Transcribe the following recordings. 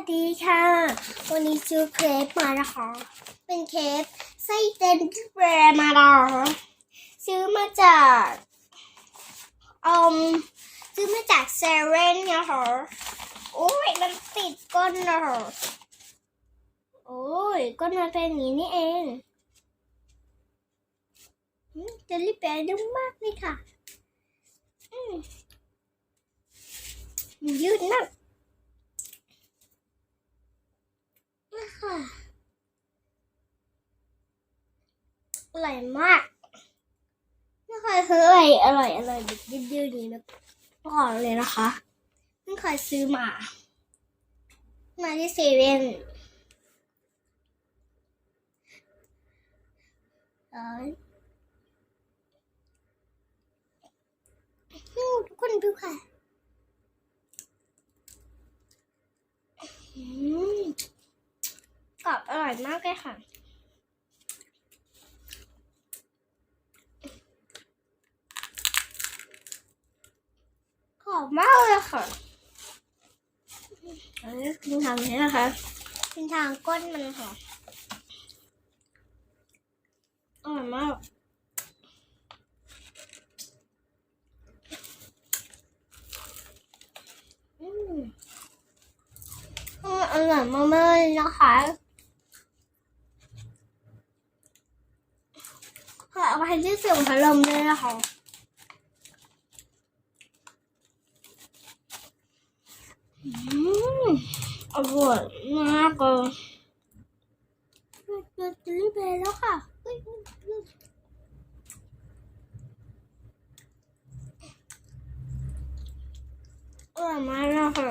วัสดีค่ะ วันนี้ซื้อเครปมานะคะ เป็นเครปไส้เต็นแบรมานะคะซื้อมาจากอืมซื้อมาจากเซเว่นนะคะโอ้ยมันติดก้นนะคะโอ้ยก้นมันเป็นอย่างนี้นี่เองเจลลี่แบร์นุ่มมากเลยค่ะอืมยืดมาก ค่ะ อร่อยมากไม่เคยซื้ออะไรอร่อยอร่อยแบบยืดๆอย่างนี้แบบก่อนเลยนะคะเพิ่เคยซื้อมา มาที่เซเว่นเอ้ยอืมทุกคนดูค่ะกรอบอร่อยมากเลยค่ะ กรอบ มากเลยค่ะอันนี้กินทางนี้นะคะกินทางก้นมันค่ะอร่อยมากอืมอืมอร่อยมากๆเลยนะคะค่ะเอาไปให้ที่เสียงพัดลมด้วยนะคะ อร่อยมากเลยเจอจิลลี่เบย์แล้วค่ะอร่อยมากเลยค่ะ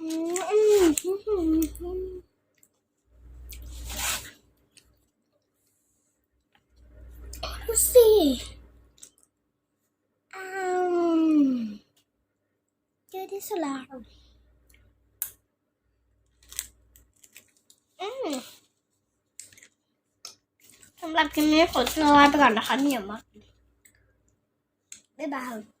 อืมอืมอืมอืมดู สิอืมเจอที่สุดแล้วอืมสำหรับคลิปนี้ขอตัวลาไปก่อนนะคะเหนียวมากบ๊ายบาย